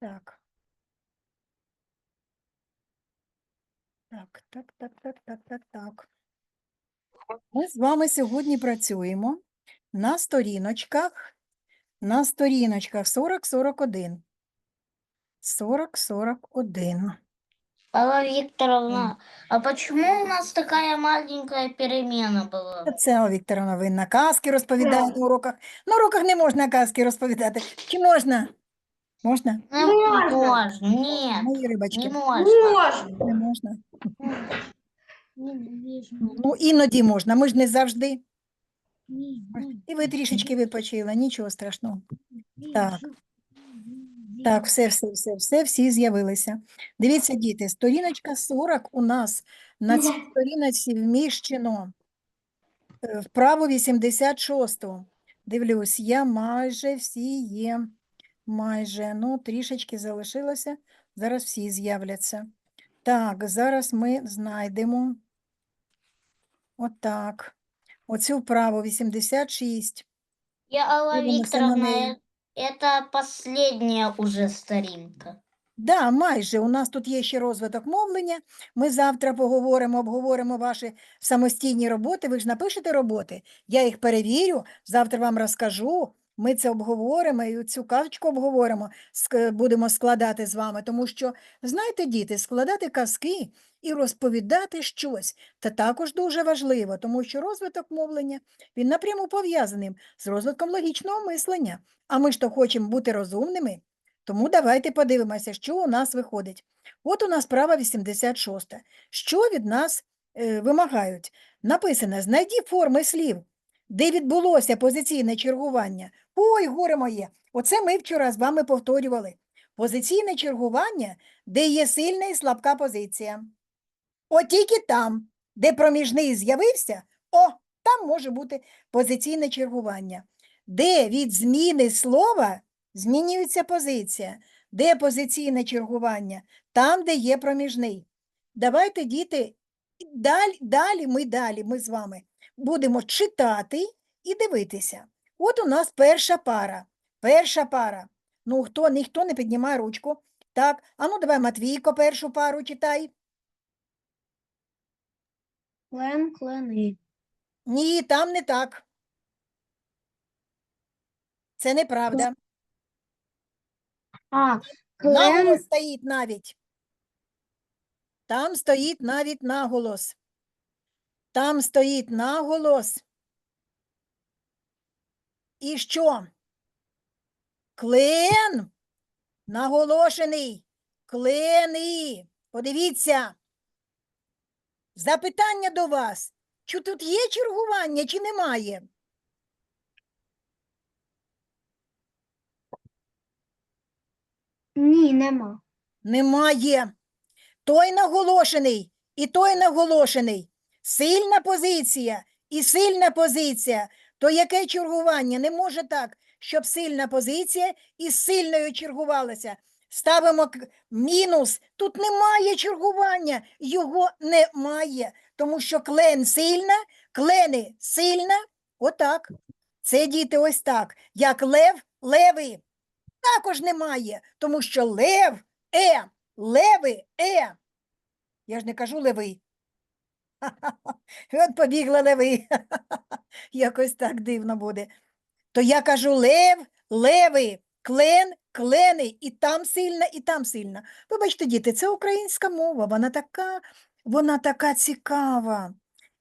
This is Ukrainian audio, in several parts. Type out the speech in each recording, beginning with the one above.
Так. Так, так, так, так, так, так, так. Ми з вами сьогодні працюємо на сторіночках, на сторіночках 40-41. 40-41. Алла Викторовна, а почему у нас такая маленькая перемена была? Це Алла Вікторовна винна. Казки розповідає на уроках. На уроках не можна казки розповідати. Чи можна? Можна? Не можно, нет, Мої рибочки. не можно. Не можна. Ну, іноді можна, ми ж не завжди. І ви трішечки відпочили, нічого страшного. Так. Так, все, все, все, все, всі з'явилися. Дивіться, діти, сторіночка 40 у нас на цій сторіночці вміщено е, вправо 86. Дивлюсь, я майже всі є. Майже, ну, трішечки залишилося. Зараз всі з'являться. Так, зараз ми знайдемо. Отак. Оцю вправо 86. Я, Алла Дивимося на Викторовна, неї. э, это последняя уже старинка. Да, майже. У нас тут є ще розвиток мовлення. Ми завтра поговоримо, обговоримо ваші самостійні роботи. Ви ж напишете роботи, я їх перевірю, завтра вам розкажу. Ми це обговоримо і цю казочку обговоримо, будемо складати з вами. Тому що, знаєте, діти, складати казки і розповідати щось це також дуже важливо, тому що розвиток мовлення він напряму пов'язаний з розвитком логічного мислення. А ми ж то хочемо бути розумними. Тому давайте подивимося, що у нас виходить. От у нас права 86. Що від нас е, вимагають? Написано: знайді форми слів, де відбулося позиційне чергування. Ой, горе моє! Оце ми вчора з вами повторювали. Позиційне чергування, де є сильна і слабка позиція. От тільки там, де проміжний з'явився, о, там може бути позиційне чергування. Де від зміни слова змінюється позиція. Де позиційне чергування? Там, де є проміжний. Давайте, діти, далі, далі ми далі, ми з вами будемо читати і дивитися. От у нас перша пара. Перша пара. Ну, хто, ніхто не піднімає ручку. Так, а ну давай, Матвійко, першу пару читай. Клен, клени. Ні, там не так. Це неправда. А, Наголос стоїть навіть. Там стоїть навіть наголос. Там стоїть наголос. І що? Клен наголошений. Клени. Подивіться. Запитання до вас. Чи тут є чергування, чи немає? ні, нема. Немає. Той наголошений і той наголошений. Сильна позиція і сильна позиція. То яке чергування? Не може так, щоб сильна позиція із сильною чергувалася. Ставимо мінус. Тут немає чергування, його немає, тому що клен сильна, клени сильна. Отак. Це діти ось так. Як лев, леви. Також немає, тому що лев, е, леви, е. Я ж не кажу леви. От побігла леви. Якось так дивно буде. То я кажу лев, леви, клен, клени, і там сильна, і там сильна. Вибачте, діти, це українська мова, вона така, вона така цікава.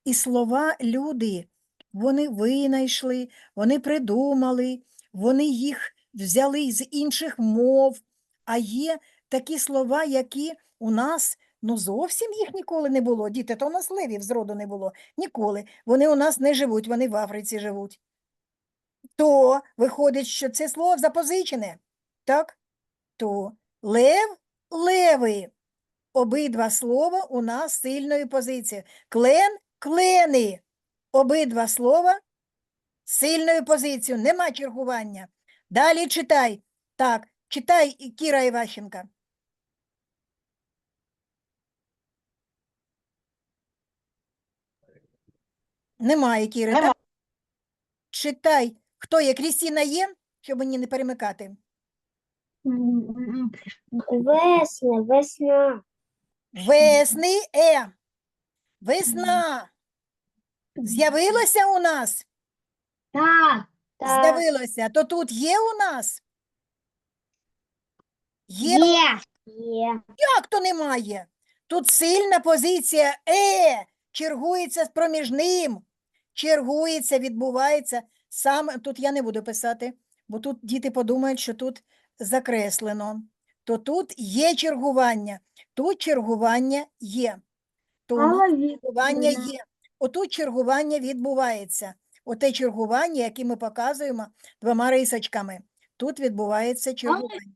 І слова люди, вони винайшли, вони придумали, вони їх взяли з інших мов, а є такі слова, які у нас ну зовсім їх ніколи не було. Діти, то у нас левів зроду не було. Ніколи. Вони у нас не живуть, вони в Африці живуть. То виходить, що це слово запозичене. Так? То лев, леви. Обидва слова у нас сильної позиції. Клен, клени. Обидва слова сильною позицією. Нема чергування. Далі читай. Так, читай, Кіра Іващенка. Немає Кіри, Нема. так? Читай. Хто є? Крістіна є? Щоб мені не перемикати. Весна, весна. Весни е. Весна. З'явилося у нас? Так. Так. З'явилося. То тут є у нас? Є. Є. Є. Як то немає? Тут сильна позиція е, чергується з проміжним, чергується, відбувається саме. Тут я не буду писати, бо тут діти подумають, що тут закреслено. То тут є чергування, тут чергування є. То у нас чергування є. Отут чергування відбувається. Оте чергування, яке ми показуємо двома рисочками. Тут відбувається чергування.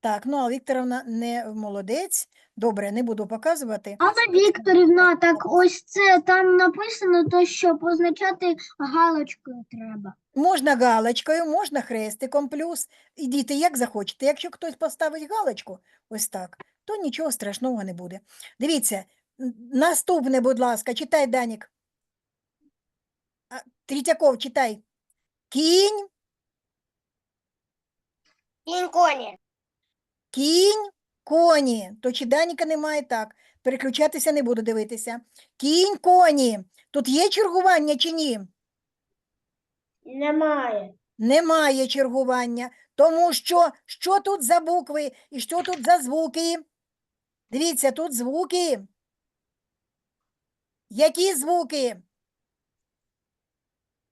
Так, ну а Вікторовна не молодець. Добре, не буду показувати. Алла Вікторівна, так ось це там написано, то що позначати галочкою треба. Можна галочкою, можна хрестиком плюс. І діти, як захочете. Якщо хтось поставить галочку, ось так, то нічого страшного не буде. Дивіться, наступне, будь ласка, читай, Данік. Третьяков, читай. Кінь, Інконі. кінь, коні. То чи Даніка немає так. Переключатися не буду дивитися. Кінь, коні. Тут є чергування чи ні? Немає. Немає чергування, тому що що тут за букви і що тут за звуки? Дивіться, тут звуки. Які звуки?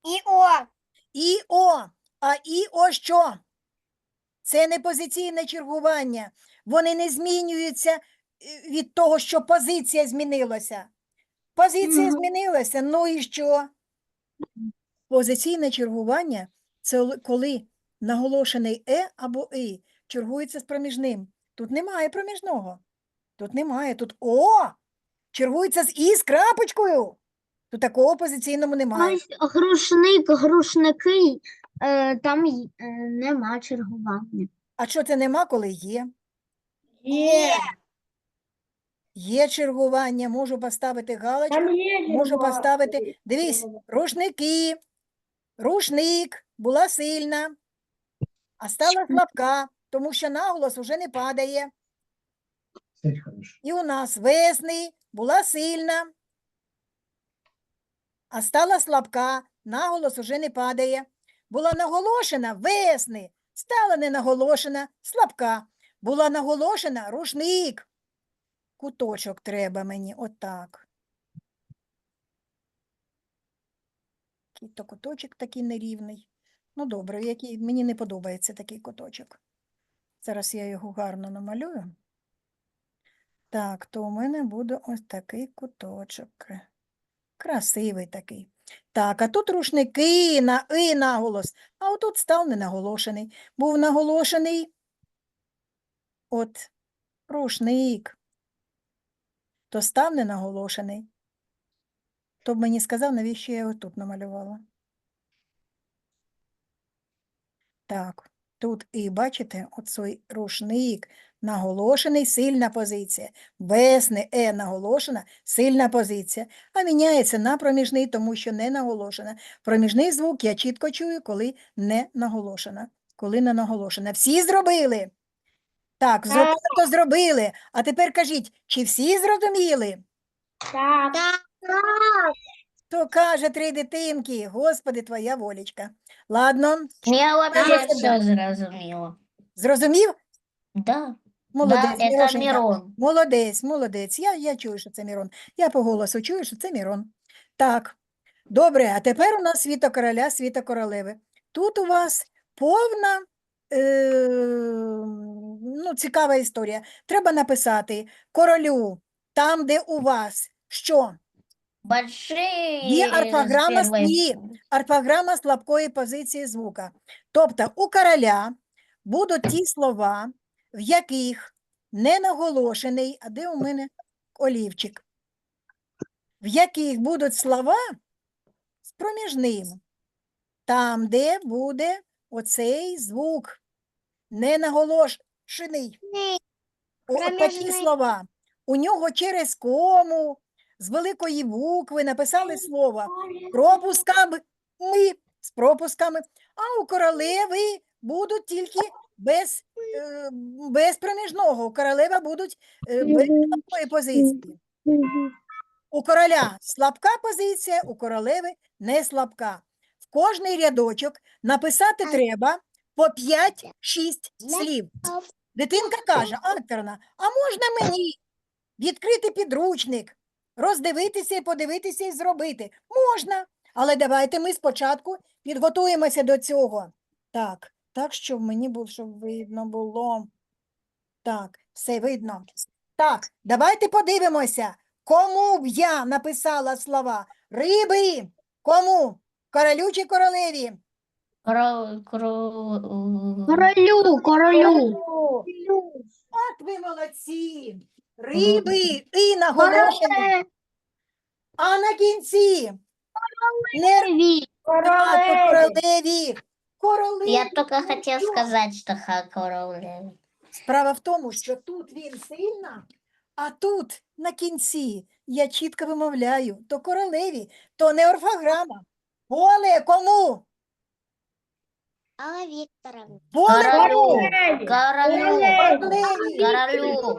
І о. І О. А І О що? Це не позиційне чергування. Вони не змінюються е, від того, що позиція змінилася. Позиція Мгм. змінилася, ну і що? Позиційне чергування це коли наголошений е або и чергується з проміжним. Тут немає проміжного. Тут немає. Тут о чергується з і з крапочкою. Тут такого позиційному немає. Ось грушник, грушники, е, там й- е, нема чергування. А що це нема, коли є? Є. Є чергування, можу поставити галочку, є можу поставити. Дивись, рушники, рушник була сильна, а стала слабка, тому що наголос уже не падає. Хорошо. І у нас весни була сильна, а стала слабка, наголос уже не падає. Була наголошена весни, стала не наголошена, слабка. Була наголошена рушник. Куточок треба мені, отак. Який то куточок такий нерівний. Ну, добре, який, мені не подобається такий куточок. Зараз я його гарно намалюю. Так, то у мене буде ось такий куточок. Красивий такий. Так, а тут рушники на и наголос, а отут став ненаголошений. Був наголошений от рушник, то став ненаголошений. То б мені сказав, навіщо я його тут намалювала. Так, тут і бачите, оцей рушник наголошений, сильна позиція. Весне е наголошена, сильна позиція. А міняється на проміжний, тому що не наголошена. Проміжний звук я чітко чую, коли не наголошена. Коли не наголошена. Всі зробили? Так, зробили, то зробили. А тепер кажіть, чи всі зрозуміли? Так. То каже три дитинки, Господи, твоя волічка. Ладно, Я все зрозуміла. зрозумів? Да. Молодець, да, Мірошенька. Мирон. Молодець, молодець. Я, я чую, що це Мірон. Я по голосу чую, що це Мірон. Так, добре, а тепер у нас світо короля, світо королеви. Тут у вас повна е, ну, цікава історія. Треба написати королю, там, де у вас що? Большие Є орфограма «сні». орфограма слабкої позиції звука. Тобто у короля будуть ті слова, в яких не наголошений, а де у мене олівчик, в яких будуть слова з проміжним, там, де буде оцей звук не наголошений. От такі слова. У нього через кому з великої букви написали слово пропусками, з пропусками, а у королеви будуть тільки без, е, без проміжного. У королева будуть е, без слабкої позиції. У короля слабка позиція, у королеви не слабка. В кожний рядочок написати треба по 5-6 слів. Дитинка каже, Антерна, а можна мені відкрити підручник, роздивитися і подивитися і зробити? Можна, але давайте ми спочатку підготуємося до цього. Так, так, щоб мені було, щоб видно було. Так, все видно. Так, давайте подивимося, кому б я написала слова. Риби, кому? Королю чи королеві? Кро, Королю, королю. От ви молодці. Риби і наголошені. А на кінці р- королеві. Королеві. Я только хотел сказать, что ха королева. Справа в тому, що тут він сильна, а тут на кінці я чітко вимовляю, то королеві, то не орфограма. Поле кому? Алла Викторовна. Поле кому? Королю, королю, Королеві. королю.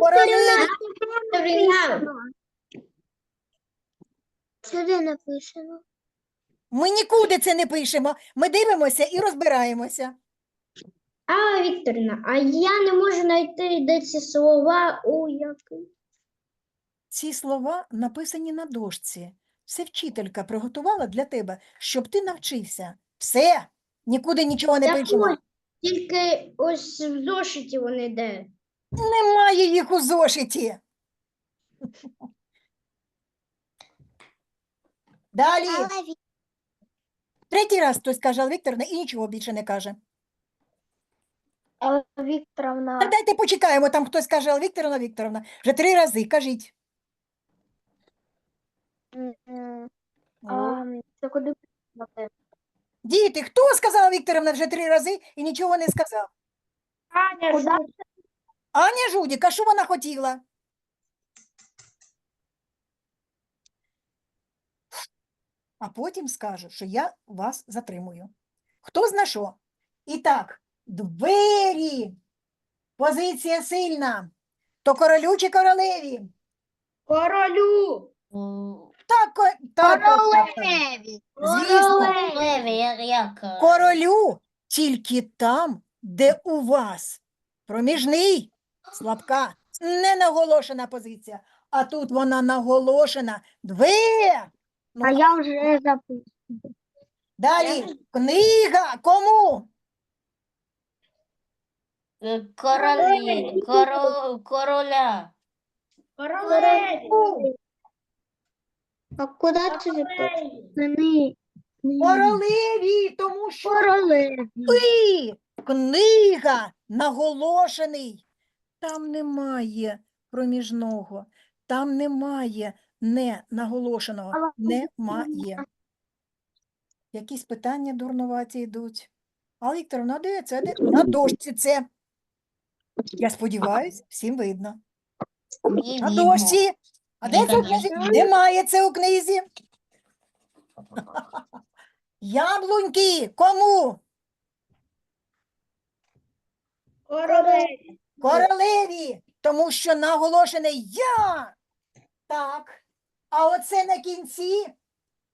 Королеві. Сюди написано. Ми нікуди це не пишемо. Ми дивимося і розбираємося. Алла Вікторівна, а я не можу знайти де ці слова у який. Ці слова написані на дошці. Це вчителька приготувала для тебе, щоб ти навчився. Все, нікуди нічого не Так пишемо. ось, Тільки ось в зошиті вони де. Немає їх у зошиті. Далі. Алла. Третій раз хтось каже Алла Вікторовна і нічого більше не каже. Алла Та Вікторовна. дайте почекаємо, там хтось каже Алла Вікторовна Вікторовна. Вже три рази, кажіть. Це куди писати? Діти, хто сказала Вікторовна вже три рази і нічого не сказав? Аня, Аня Жудік, а що вона хотіла? А потім скажу, що я вас затримую. Хто зна що? І так, двері. Позиція сильна. То королю чи королеві? королю. Так, ко- так, так, так, так. Королеві. Звісно, Королеві, як, як? королю тільки там, де у вас проміжний, слабка, ненаголошена позиція. А тут вона наголошена. Две. Ну, А я вже записую. Далі. Книга. Кому? Е, Королі, коро, короля. Королеві. А куди це записано? Королеві, тому що Королеві. ви книга наголошений. Там немає проміжного, там немає не наголошеного. Немає. Якісь питання дурнуваті йдуть. А Вікторовна, де це? Де? На дошці це. Я сподіваюсь, всім видно. На дошці. А де це у книзі? Немає це у книзі. Яблуньки. Кому? Королеві. Королеві, тому що наголошене я. Так. А оце на кінці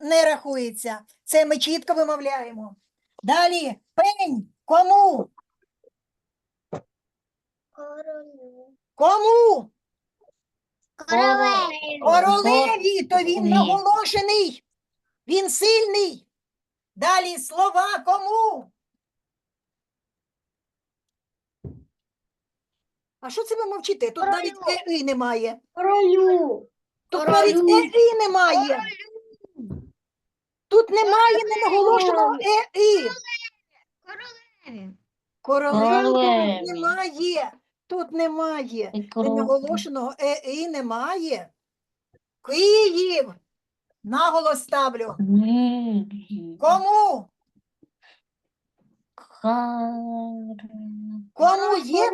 не рахується. Це ми чітко вимовляємо. Далі пень. Кому? Кому? Королеві. Королеві, то він наголошений. Він сильний. Далі слова кому? А що це ви мовчите? Тут навіть е і немає. Королю. Тут навіть немає. Тут немає ненаголошеного е і. Королеві. тут немає. Тут немає. Ненаголошеного е немає. Київ. Наголос ставлю. Кому? Кому є?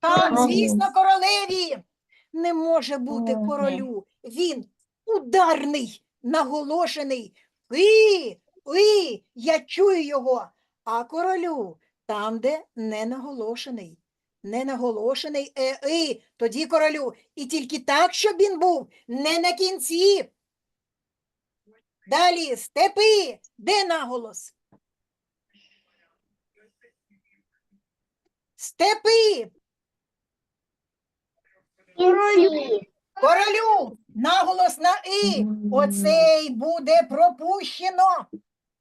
Так, Королю. звісно, королеві. Не може бути королю. Він ударний, наголошений. Ки, и, я чую його, а королю там, де не наголошений. Не наголошений е, и, тоді королю. І тільки так, щоб він був не на кінці. Далі степи. Де наголос? Степи. Королю. Королю. Наголос на и. Оцей буде пропущено.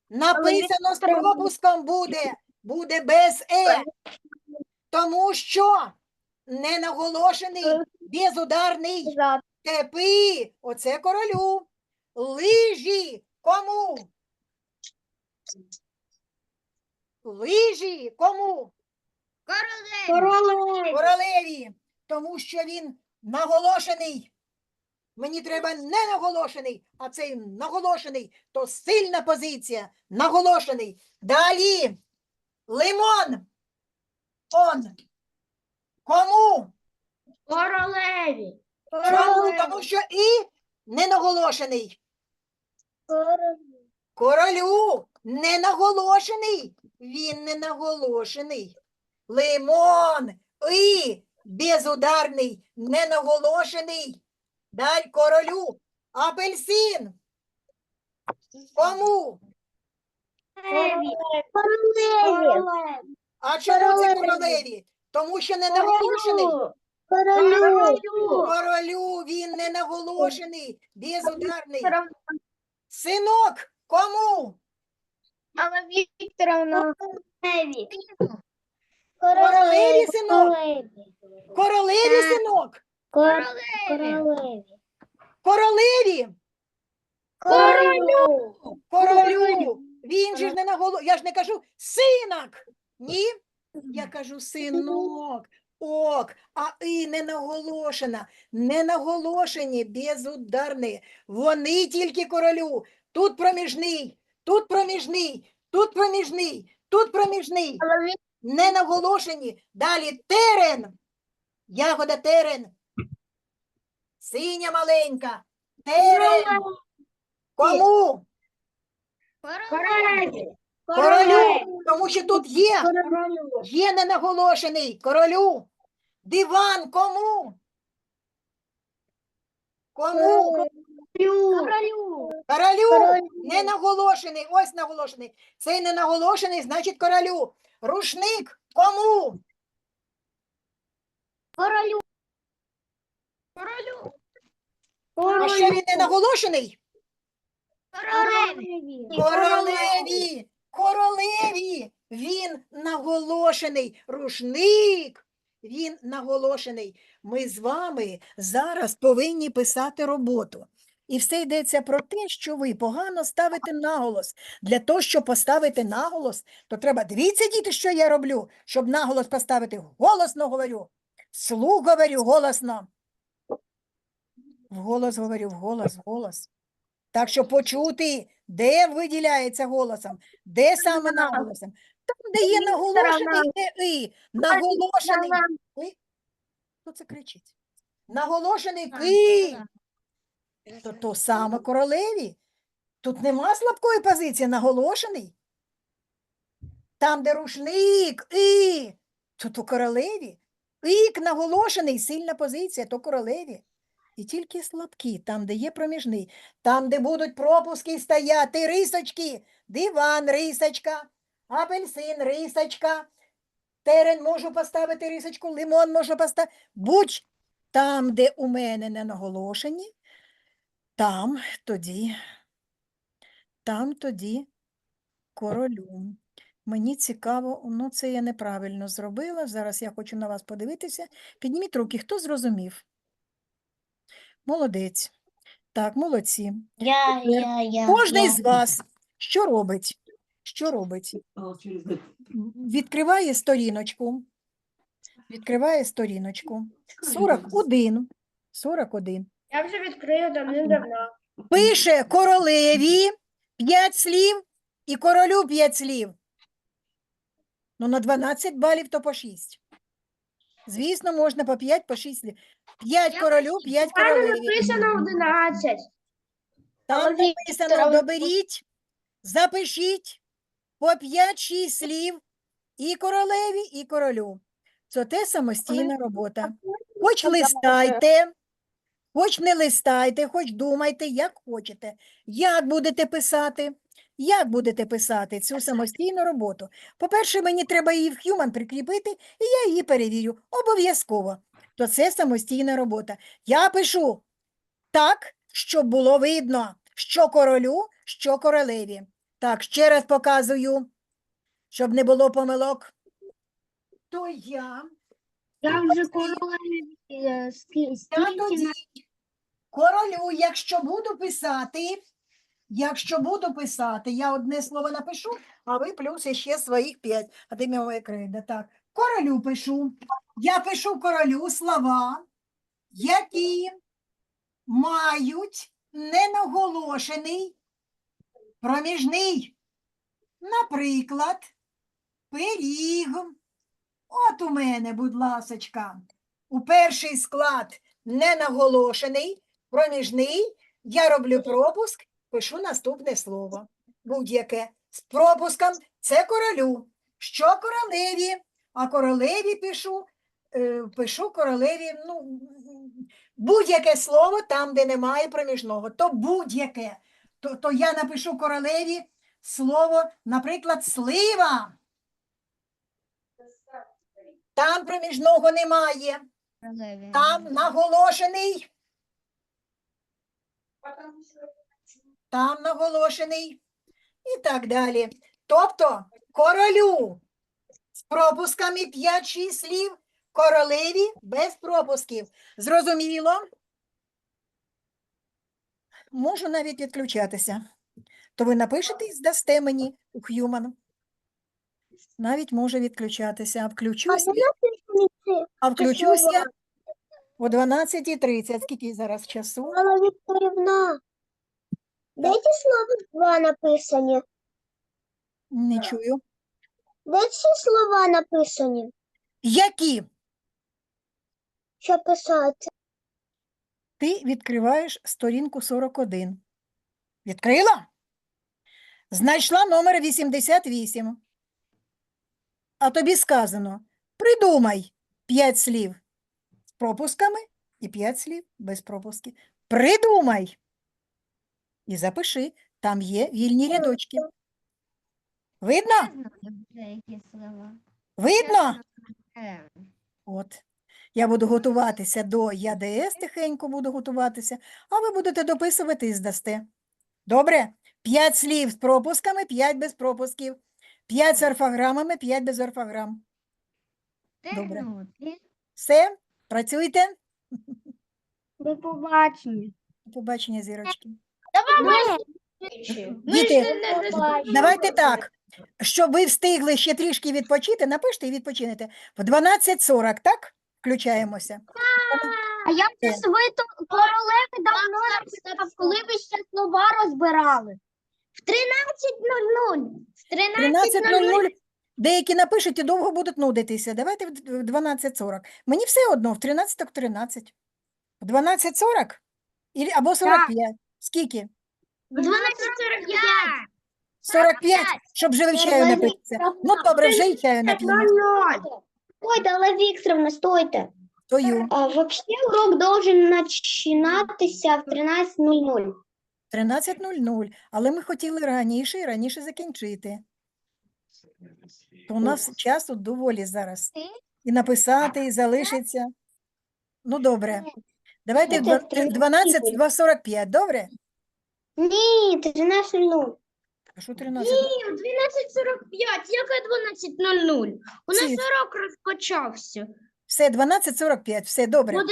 Написано з пропуском буде. Буде без е. Тому що не наголошений безударний степи. Оце королю. Лижі. Кому? Лижі. Кому? Королеві. Королеві. Тому що він наголошений. Мені треба не наголошений, а цей наголошений, то сильна позиція. Наголошений. Далі. Лимон. Он. Кому? Королеві. Чому? Тому що і не наголошений. Королю не наголошений. Він не наголошений. Лимон і безударний, не наголошений. Дай королю апельсин. Кому? Королеві. А чому це Королеві. королеві? Тому що не наголошений. Королю. Королю він не наголошений, безударний. Синок, кому? Алла Вікторовна. Королеві синок. Королеві синок. Королеві. Королеві. Королю. Королю. Він же ж не наголо. Я ж не кажу синок. Ні. Я кажу синок. Ок, а і не наголошена, не наголошені, безударні. Вони тільки королю. Тут проміжний, тут проміжний, тут проміжний, тут проміжний. Не наголошені. Далі терен. Ягода терен. Синя маленька. Терен. Кому? Королеві. Королю. Тому що тут є. Є ненаголошений королю. Диван кому? Кому? Королю. Королю. Не наголошений. Ось наголошений. Цей не наголошений, значить королю. Рушник кому? Королю. Королю. А що він не наголошений? Королеві. Королеві. Королеві. Він наголошений. Рушник. Він наголошений. Ми з вами зараз повинні писати роботу. І все йдеться про те, що ви погано ставите наголос. Для того, щоб поставити наголос, то треба дивіться, діти, що я роблю, щоб наголос поставити. Голосно говорю. Слух говорю голосно. Вголос говорю, вголос, вголос. Так що почути, де виділяється голосом, де саме наголосом. Там, де є наголошений, де і. Наголошений. Хто це кричить? Наголошений ки. То, то саме королеві. Тут нема слабкої позиції, наголошений. Там, де рушник, і, то, то королеві. Ік наголошений, сильна позиція, то королеві. І тільки слабкі, там, де є проміжний, там, де будуть пропуски стояти, рисочки, диван, рисочка, апельсин, рисочка, терен можу поставити рисочку, лимон можу поставити. Будь там, де у мене не наголошені, там тоді, там тоді королю. Мені цікаво, ну це я неправильно зробила. Зараз я хочу на вас подивитися. Підніміть руки, хто зрозумів? Молодець. Так, молодці. Я, я, я. Кожний я. з вас що робить? Що робить? Відкриває сторіночку. Відкриває сторіночку. 41. 41. Я вже відкрию давним-давно. Пише королеві 5 слів і королю 5 слів. Ну, на 12 балів то по 6. Звісно, можна по 5, по 6 слів. 5 Я королю, 5 Там королеві. написано 11. Там Але написано Вікторовна, доберіть запишіть по 5-6 слів і королеві, і королю. Це те самостійна робота. Хоч листайте, хоч не листайте, хоч думайте, як хочете. Як будете писати? Як будете писати цю самостійну роботу? По-перше, мені треба її в Human прикріпити, і я її перевірю. Обов'язково. То це самостійна робота. Я пишу так, щоб було видно, що королю, що королеві. Так, ще раз показую, щоб не було помилок. То я Я вже королеві е, Я тоді королю, якщо буду писати, якщо буду писати, я одне слово напишу, а ви плюс ще своїх п'ять. А ти моє крейда. Так, королю пишу. Я пишу королю слова, які мають ненаголошений проміжний. Наприклад, пиріг. От у мене, будь ласочка, у перший склад ненаголошений, проміжний, я роблю пропуск, пишу наступне слово. Будь-яке. З пропуском це королю. Що королеві? А королеві пишу, е, пишу королеві, ну, будь-яке слово там, де немає проміжного, то будь-яке. То, то я напишу королеві слово, наприклад, слива. Там проміжного немає. Там наголошений. Там наголошений. І так далі. Тобто королю з пропусками 5-6 слів, королеві без пропусків. Зрозуміло? Можу навіть відключатися. То ви напишете і здасте мені у Human. Навіть може відключатися. А включусь, а включусь я о 12.30. Скільки зараз часу? Алла Вікторівна, де ті слова два написані? Не чую. Де ці слова написані? Які? Що писати? Ти відкриваєш сторінку 41. Відкрила? Знайшла номер 88. А тобі сказано: придумай 5 слів пропусками і 5 слів без пропусків. Придумай. І запиши, там є вільні рядочки. Видно? Видно? От. Я буду готуватися до ЯДС, тихенько буду готуватися, а ви будете дописувати і здасте. Добре? П'ять слів з пропусками, п'ять без пропусків. П'ять з орфограмами, п'ять без орфограм. Добре. Все? Працюйте? До побачення. До побачення, зірочки. Ми Діти, давайте так. Щоб ви встигли ще трішки відпочити, напишіть і відпочинете. В 12.40, так? Включаємося. А я вже свої королеви давно написав, коли ви ще слова розбирали. В 13.00. В 13.00. 13.00. Деякі напишуть і довго будуть нудитися. Давайте в д- в 12.40. Мені все одно, в 13 так 13. В 12.40? Ілі- Або 45. Скільки? В 12.45. 45, щоб вже чаю напитися. Ну, добре, вже й чаю нап'ємо. Стойте, Алла Вікторовна, стойте. Тою. А, вообще урок должен начинатися в 13.00. 13.00. Але ми хотіли раніше і раніше закінчити. То у нас часу доволі зараз. І написати, і залишиться. Ну, добре. Давайте в два- в 12, 2.45, добре? Ні, 13.00. А що 13? Ні, 12.45. Яке 12.00? У нас Ці- урок розпочався. Все, 12.45, все добре.